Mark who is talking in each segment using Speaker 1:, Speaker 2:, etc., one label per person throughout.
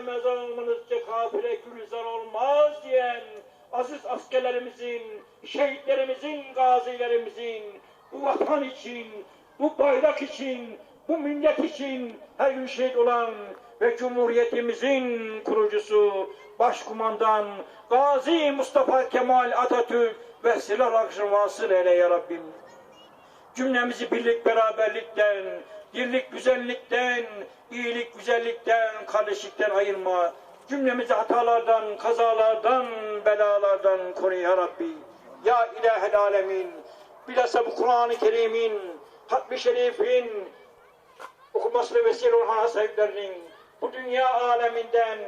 Speaker 1: mezarımızca kafire gülzar olmaz diyen aziz askerlerimizin, şehitlerimizin, gazilerimizin bu vatan için, bu bayrak için, bu millet için her gün şehit olan ve Cumhuriyetimizin kurucusu Başkumandan Gazi Mustafa Kemal Atatürk ve silah akışın vasıl eyle ya Rabbim. Cümlemizi birlik beraberlikten, dirlik güzellikten, iyilik güzellikten, kardeşlikten ayırma. Cümlemizi hatalardan, kazalardan, belalardan koru ya Rabbi. Ya ilahel alemin. Bilhassa bu Kur'an-ı Kerim'in, Hatmi Şerif'in okumasına vesile olan sahiplerinin bu dünya aleminden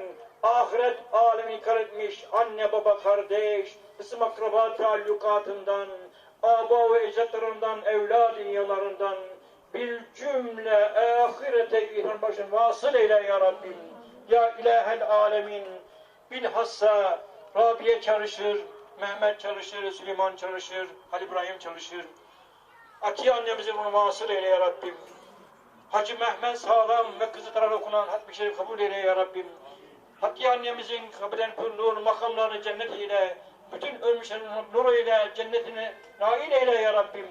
Speaker 1: ahiret alemini kar etmiş anne baba kardeş, ısım akraba taallukatından, aba ve ecdatlarından, evlad dünyalarından bir cümle ahirete ihran başın vasıl eyle ya Rabbim. Ya ilahel alemin bilhassa Rabiye çalışır, Mehmet çalışır, Süleyman çalışır, Halil İbrahim çalışır. Atiye annemizi bunu vasıl eyle ya Rabbim. Hacı Mehmet Sağlam ve kızı tarafı okunan Hatmi Şerif kabul eyle ya Rabbim. Hakkı annemizin kabren nur makamlarını cennet eyle. Bütün ölmüşlerin nuru ile cennetini nail eyle ya Rabbim.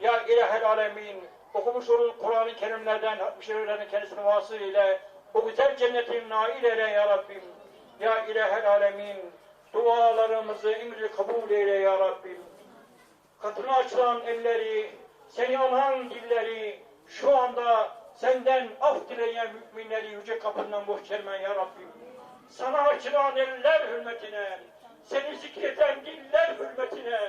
Speaker 1: Ya ilahel alemin. Okumuş olduğun Kur'an-ı Kerimlerden, Şeriflerden kendisini vasıl ile. O güzel cennetini nail eyle ya Rabbim. Ya ilahel alemin. Dualarımızı emri kabul eyle ya Rabbim katına açılan elleri, seni alan dilleri, şu anda senden af dileyen müminleri yüce kapından çelmen ya Rabbim. Sana açılan eller hürmetine, seni zikreden diller hürmetine,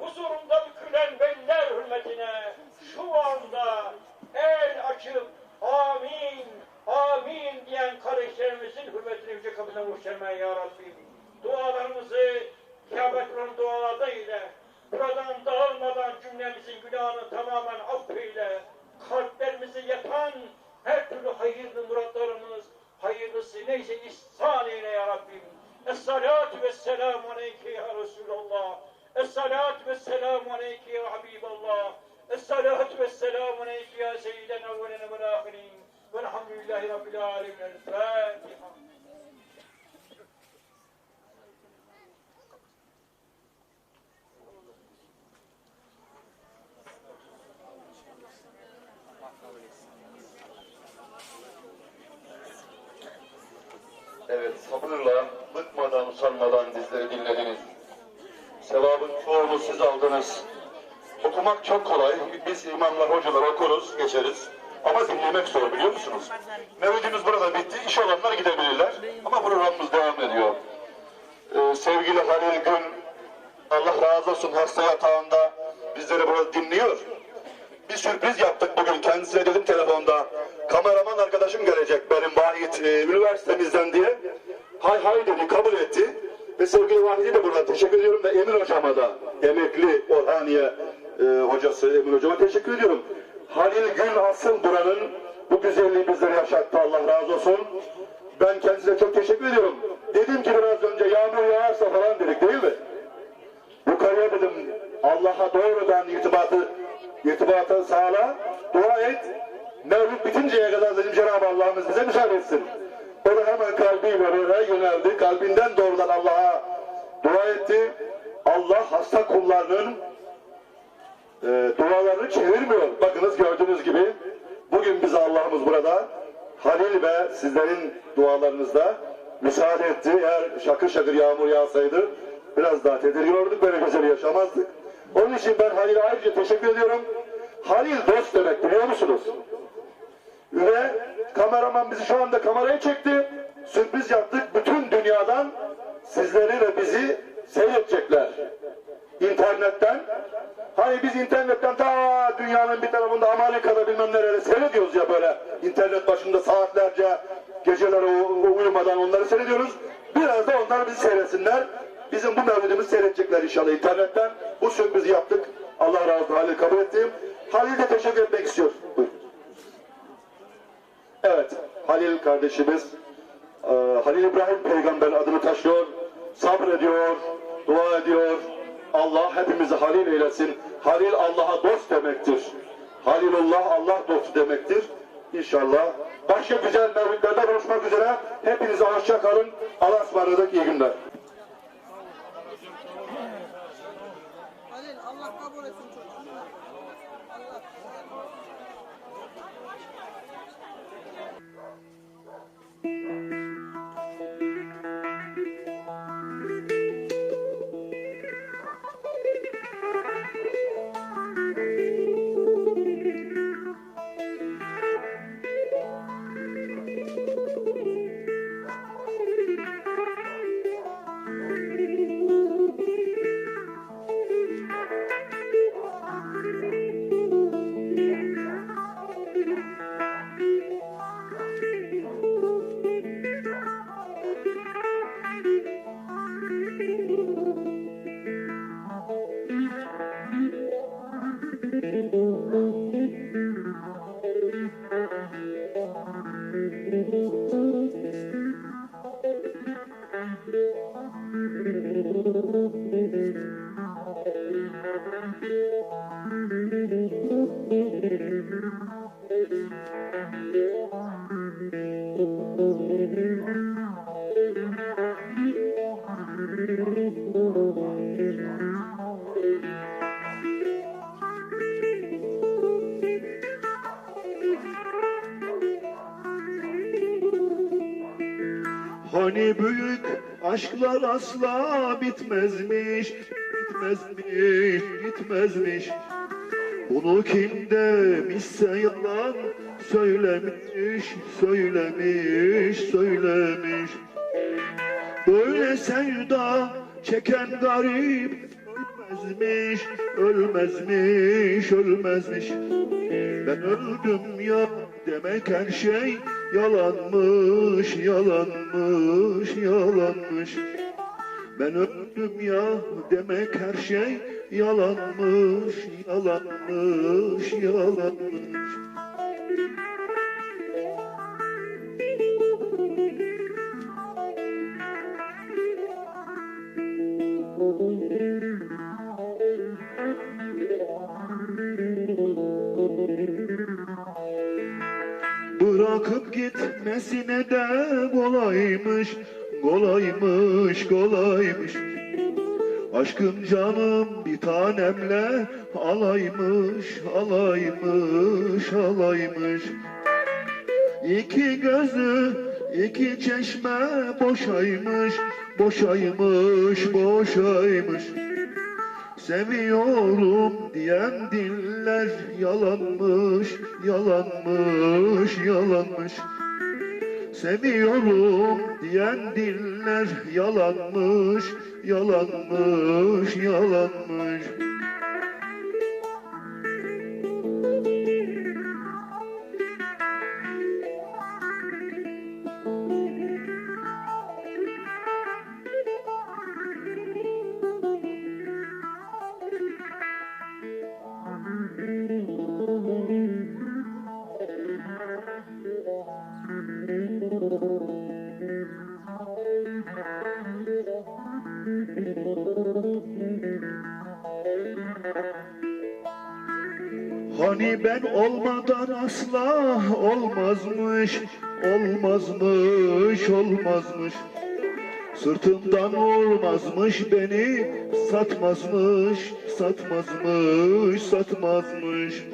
Speaker 1: huzurunda bükülen beller hürmetine, şu anda el açıp amin, amin diyen kardeşlerimizin hürmetine yüce kapından boş çelmen ya Rabbim. Dualarımızı evvelen ve ahirin. Velhamdülillahi Rabbil alemin. El-Fatiha.
Speaker 2: Evet, sabırla, bıkmadan, usanmadan dizleri dinlediniz. Sevabın çoğunu siz aldınız. Okumak çok kolay. Biz imamlar, hocalar okuruz, geçeriz. Ama dinlemek zor biliyor musunuz? Mevlidimiz burada bitti. İş olanlar gidebilirler. Ama programımız devam ediyor. Ee, sevgili Halil Gün, Allah razı olsun hasta yatağında bizleri burada dinliyor. Bir sürpriz yaptık bugün. Kendisine dedim telefonda. Kameraman arkadaşım gelecek benim Vahit e, üniversitemizden diye. Hay hay dedi kabul etti. Ve sevgili Vahit'e de buradan teşekkür ediyorum ve Emin Hocam'a da emekli Orhaniye e, hocası Emin Hocam'a teşekkür ediyorum. Halil Gül asıl buranın bu güzelliği bizlere yaşattı Allah razı olsun. Ben kendisine çok teşekkür ediyorum. Dedim ki biraz önce yağmur yağarsa falan dedik değil mi? Yukarıya dedim Allah'a doğrudan irtibatı irtibatı sağla, dua et. Mevlüt bitinceye kadar dedim Cenab-ı Allah'ımız bize müsaade etsin. O da hemen kalbiyle oraya yöneldi. Kalbinden doğrudan Allah'a dua etti. Allah hasta kullarının e, dualarını çevirmiyor. Bakınız gördüğünüz gibi bugün bize Allah'ımız burada Halil ve sizlerin dualarınızda müsaade etti. Eğer şakır şakır yağmur yağsaydı biraz daha tedirgin olurduk, böyle güzel yaşamazdık. Onun için ben Halil'e ayrıca teşekkür ediyorum. Halil dost demek biliyor musunuz? Ve kameraman bizi şu anda kameraya çekti. Sürpriz yaptık. Bütün dünyadan sizleri ve bizi seyredecekler. İnternetten. Hani biz internetten ta dünyanın bir tarafında Amerika'da bilmem nerede seyrediyoruz ya böyle. internet başında saatlerce geceler uyumadan onları seyrediyoruz. Biraz da onlar bizi seyretsinler. Bizim bu mevlidimizi seyredecekler inşallah internetten. Bu sürprizi yaptık. Allah razı olsun Halil kabul ettim. Halil de teşekkür etmek istiyor. Evet, Halil kardeşimiz, Halil İbrahim peygamber adını taşıyor, sabrediyor, dua ediyor. Allah hepimizi Halil eylesin. Halil Allah'a dost demektir. Halilullah Allah dostu demektir. İnşallah
Speaker 3: başka güzel mevlütlerde buluşmak üzere. Hepinize hoşça kalın. Allah'a ısmarladık. İyi günler.
Speaker 4: Thank you.
Speaker 2: Hani büyük aşklar asla bitmezmiş, bitmezmiş, bitmezmiş. Bunu kim demişse yalan söylemiş, söylemiş, söylemiş. Böyle sevda çeken garip ölmezmiş, ölmezmiş, ölmezmiş. Ben öldüm ya demek her şey yalanmış, yalanmış, yalanmış. Ben öldüm ya demek her şey yalanmış, yalanmış, yalanmış. Bırakıp gitmesine de kolaymış, kolaymış, kolaymış. Aşkım canım bir tanemle alaymış, alaymış, alaymış. İki gözü, iki çeşme boşaymış, boşaymış, boşaymış. Seviyorum diyen diller yalanmış, yalanmış, yalanmış. Seviyorum diyen diller yalanmış, yalanmış, yalanmış. Hani ben olmadan asla olmazmış, olmazmış, olmazmış. Sırtımdan olmazmış beni satmazmış, satmazmış, satmazmış.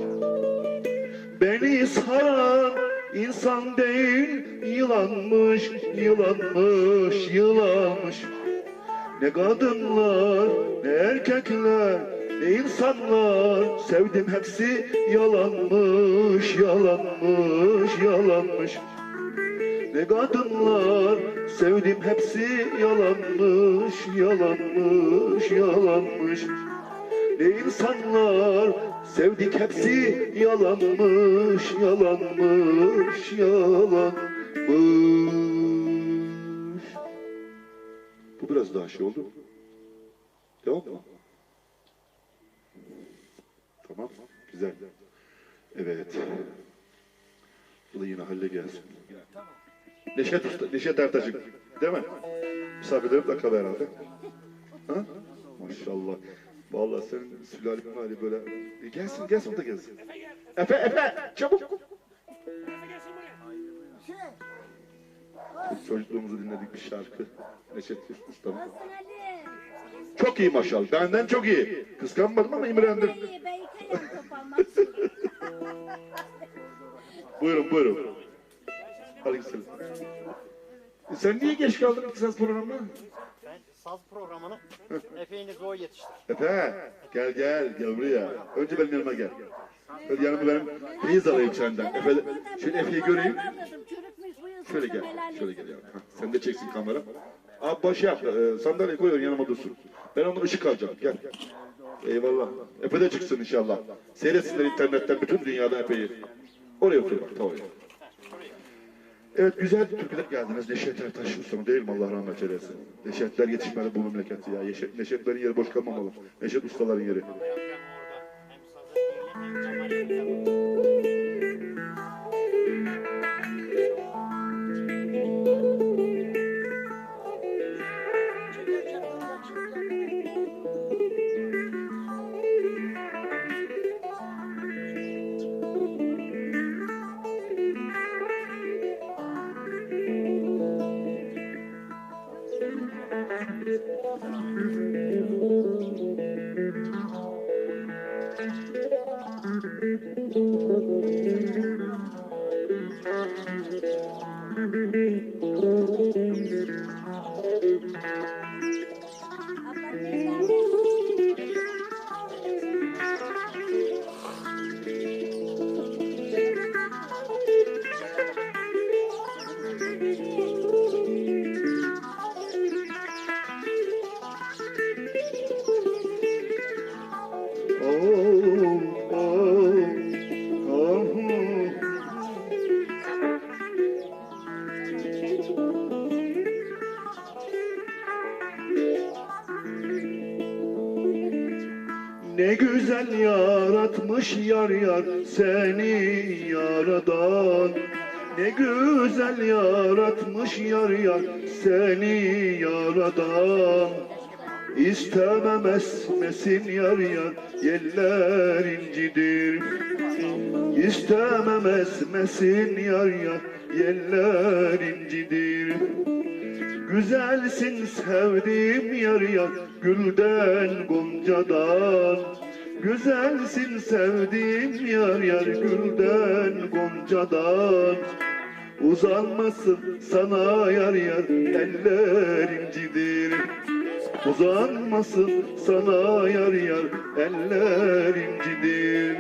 Speaker 2: Beni saran insan değil yılanmış, yılanmış, yılanmış. Ne kadınlar, ne erkekler, ne insanlar sevdim hepsi yalanmış, yalanmış, yalanmış. Ne kadınlar sevdim hepsi yalanmış, yalanmış, yalanmış. Ne insanlar sevdik hepsi yalanmış, yalanmış, yalanmış. Bu biraz daha şey oldu. Devam mı? Tamam, güzel. Evet. Bu da yine halle gelsin. Neşet Usta, Neşet Ertaş'ın. Değil mi? Misafirlerim de kalır herhalde. Ha? Maşallah. Vallahi senin sülalenin hali böyle. E gelsin, gelsin o da gelsin. Efe, Efe, çabuk. Biz çocukluğumuzu dinledik bir şarkı. Neşet Usta'nın. Çok iyi maşallah. Benden çok iyi. Kıskanmadım ama imrendim.
Speaker 5: Ben yıkayım toparlamışsın.
Speaker 2: Buyurun buyurun. Aleykümselam. E Sen niye geç kaldın iktisat programına?
Speaker 6: Ben saz programını Efe'yle zor yetiştim.
Speaker 2: Efe gel gel gel buraya. Önce benim yanıma gel. Şöyle yanıma benim feyiz alayım senden. Efe, şöyle Efe'yi göreyim. Şöyle gel. Şöyle gel yanıma. Hah, Sen de çeksin kamera. Abi başı yap. E, sandalye koyuyor yanıma dursun. Ben onu ışık alacağım. Gel. Eyvallah. Efe de çıksın inşallah. Seyretsinler internetten bütün dünyada Efe'yi. Oraya otur bak. Tamam. Evet güzel türküler geldiniz. Neşet Ertaş Usta'mı değil mi Allah rahmet eylesin. Neşetler yetişmeli bu memleketi ya. Neşet, Neşetlerin yeri boş kalmamalı. Neşet ustaların yeri. Yaratmış yar yar seni yaradan. Ne güzel yaratmış yar yar seni yaradan. İstemem esmesin yar yar yeller incidir. İstemem esmesin yar yar yeller incidir. Güzelsin sevdiğim yar yar gülden goncadan Güzelsin sevdiğim yar yar gülden goncadan. Uzanmasın sana yar yar eller incidir Uzanmasın sana yar yar eller incidir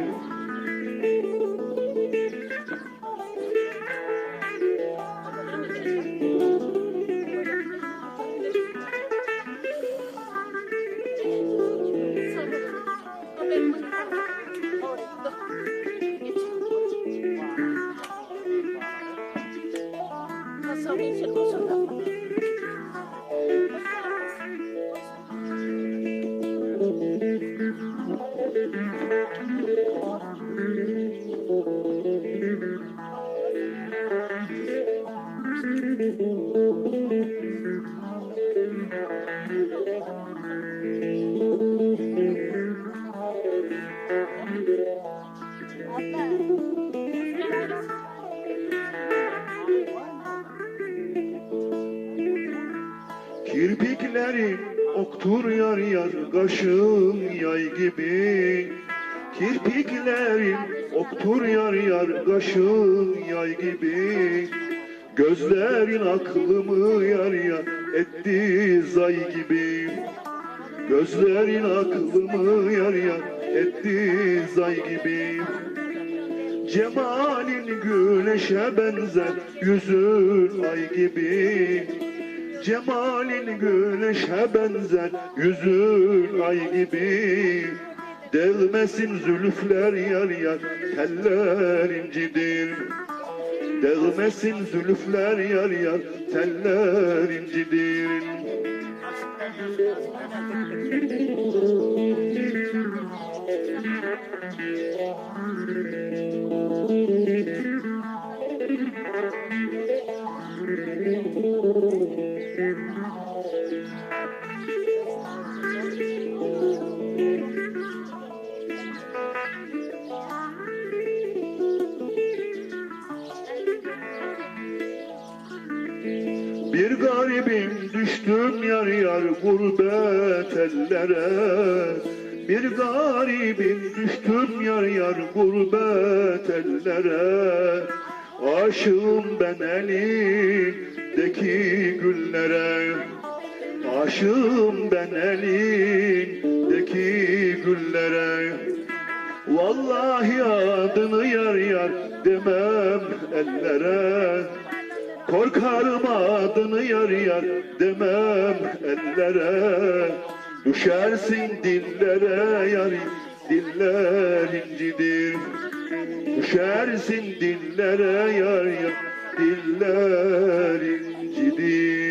Speaker 2: mm-hmm. Oktur yar kaşın yay gibi. Kirpiklerin oktur yar kaşın yay gibi. Gözlerin aklımı yar yar etti zay gibi. Gözlerin aklımı yar yar etti zay gibi. Cemalin güneşe benzer yüzün ay gibi Cemalin güneşe benzer Yüzün ay gibi Delmesin zülüfler yar yar Teller incidir Delmesin zülüfler yar yar Teller incidir Thank you. Bir garibim düştüm yar yar gurbet ellere. Bir garibim düştüm yar yar gurbet ellere. Aşığım ben elim güllere Aşığım ben elindeki güllere. Vallahi adını yar yar demem ellere. Korkarım adını yar yar demem ellere. Düşersin dillere yar diller incidir. Düşersin dillere yar yar diller incidir